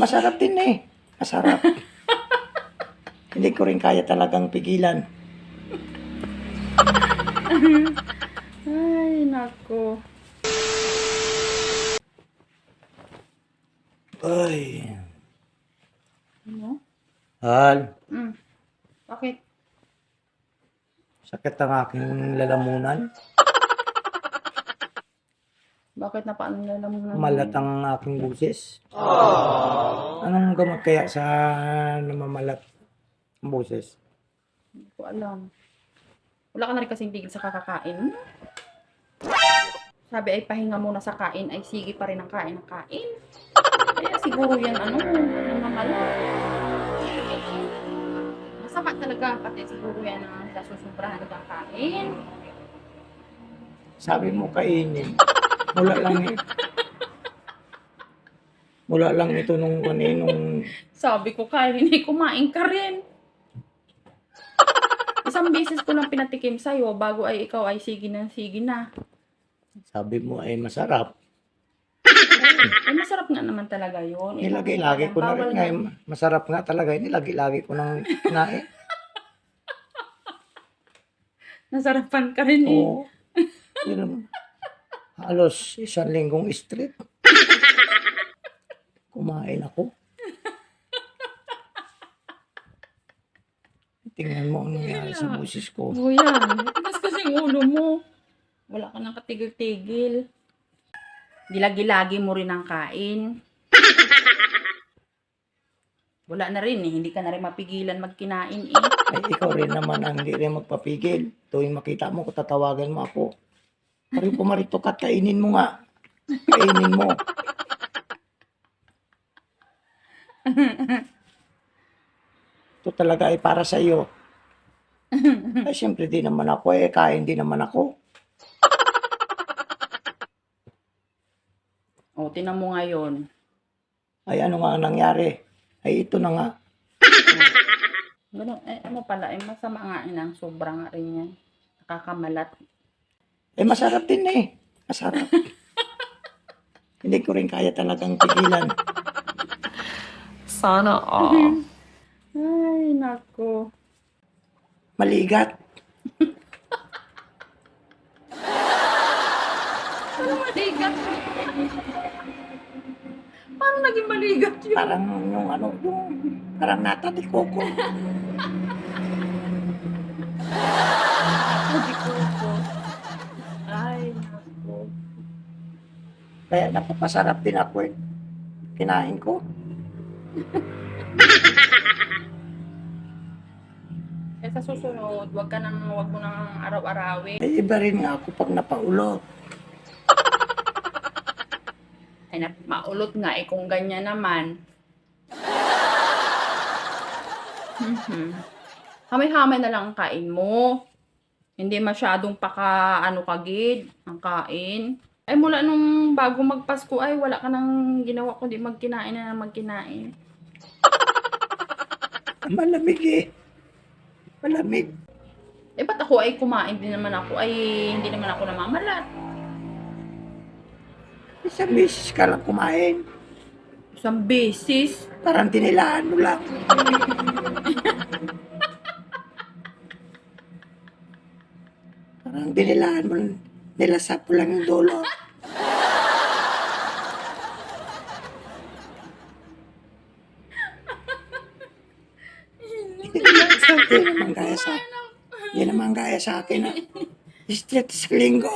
Masarap din eh. Masarap. Hindi ko rin kaya talagang pigilan. Ay, nako. Ay. Ano? Hal, Mm. Bakit? sakit ang aking lalamunan. Bakit na paano nila mo na? Malat ang aking buses. Anong gamot kaya sa namamalat ang buses? Hindi ko alam. Wala ka na rin kasing tigil sa kakakain. Sabi ay pahinga muna sa kain, ay sige pa rin ang kain ng kain. Kaya siguro yan, ano, namamala. Masama talaga, pati siguro yan ang nasusobrahan ng kain. Sabi mo kainin. Mula lang eh. Mula lang ito nung kaninong Sabi ko, kaya hindi kumain ka rin. Isang beses ko lang pinatikim sa'yo bago ay ikaw ay sige na, sige na. sabi mo ay masarap. Ay, masarap nga naman talaga yun. Nilagay-lagi ko na rin eh, Masarap nga talaga. Nilagay-lagi ko nang kinain. Nasarapan ka rin eh. Oo. Yun naman. Halos isang linggong straight. Kumain ako. Tingnan mo ang nangyari sa busis ko. O yan. Matigas kasi yung ulo mo. Wala ka nang katigil-tigil. Dilagi-lagi mo rin ang kain. Wala na rin eh. Hindi ka na rin mapigilan magkinain eh. Ay, ikaw rin naman ang hindi rin magpapigil. Tuwing makita mo ko, tatawagan mo ako. Parin pumarito ka, kainin mo nga. Kainin mo. Ito talaga ay para sa iyo. Ay, siyempre di naman ako eh. Kain din naman ako. O, tinan mo ngayon. Ay, ano nga ang nangyari? Ay, ito na nga. Ganun, eh, ano pala, eh, masama nga inang sobra nga rin yan. Nakakamalat. Eh, masarap din eh. Masarap. Hindi ko rin kaya talagang pigilan. Sana all. Ay, nako. Maligat. Ano maligat? Paano naging maligat yun? Parang yung ano, yung parang natatikoko. Sabi Kaya napapasarap din ako eh. Kinain ko. Eh, sa susunod, wag ka nang, wag mo nang araw-arawin. Ay, iba rin nga ako pag napaulot. Ay, na, maulot nga eh kung ganyan naman. Mhm. Hamay-hamay na lang ang kain mo. Hindi masyadong paka ano kagid ang kain. Ay mula nung bago magpasko ay wala ka nang ginawa kundi magkinain na magkinain. Malamig eh. Malamig. Eh ba't ako ay kumain din naman ako ay hindi naman ako namamalat. Isang beses ka lang kumain. Isang beses. Parang tinilaan mo lang. Parang tinilaan mo lang. Nilasap mo lang yung dulo. Hindi naman gaya sa Hindi naman gaya sa akin na straight sa linggo.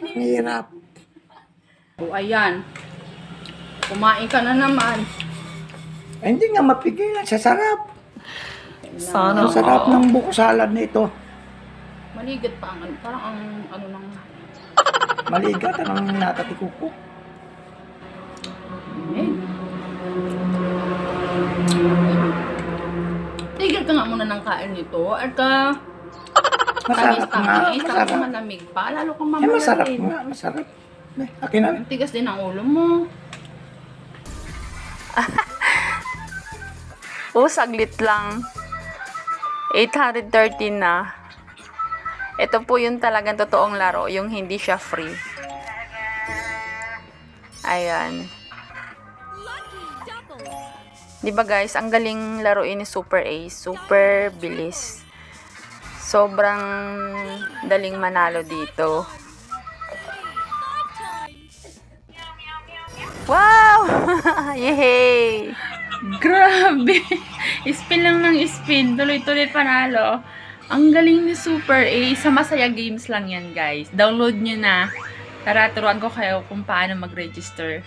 Ang hirap. O ayan. Kumain ka na naman. Ay, hindi nga mapigilan sa sarap. Sana Ang sarap ng buko salad nito. Maligat pa ang ano. Parang ang ano nang Maligat ang natatikuko. eh. Tigil ka nga muna ng kain nito. At ka Masarap nga. Masarap. malamig pa. Lalo kang Eh, mamalatin. masarap nga. Masarap. Eh, akin na. Tigas din ang ulo mo. Oh, saglit lang. 813 na. Ito po yung talagang totoong laro, yung hindi siya free. Ayan. Di ba guys, ang galing laruin ni Super Ace. Super bilis. Sobrang daling manalo dito. Wow! Yay! Grabe! Spin lang ng spin. Tuloy-tuloy panalo. Ang galing ni Super A. Sa Masaya Games lang yan, guys. Download nyo na. Tara, turuan ko kayo kung paano mag-register.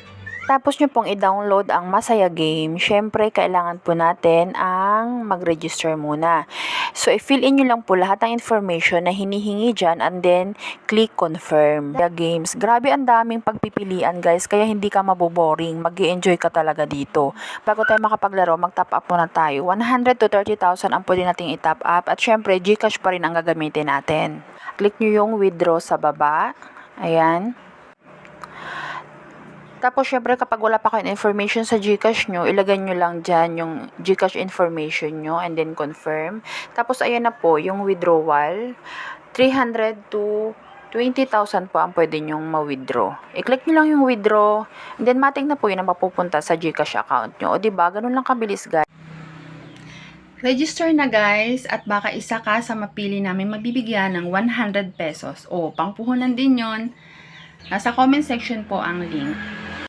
Tapos nyo pong i-download ang Masaya Game, syempre kailangan po natin ang mag-register muna. So, i-fill in nyo lang po lahat ng information na hinihingi dyan and then click confirm. Masaya Games, grabe ang daming pagpipilian guys, kaya hindi ka maboboring, mag enjoy ka talaga dito. Bago tayo makapaglaro, mag-top up muna tayo. 100 to 30,000 ang pwede nating i-top up at syempre Gcash pa rin ang gagamitin natin. Click nyo yung withdraw sa baba. Ayan. Tapos, syempre, kapag wala pa kayong information sa Gcash nyo, ilagay nyo lang dyan yung Gcash information nyo and then confirm. Tapos, ayan na po, yung withdrawal. 300 to 20,000 po ang pwede nyong ma-withdraw. I-click nyo lang yung withdraw, and then mating na po yun ang mapupunta sa Gcash account nyo. O, diba? Ganun lang kabilis, guys. Register na guys at baka isa ka sa mapili namin mabibigyan ng 100 pesos. O, pangpuhunan din yon. Nasa comment section po ang link.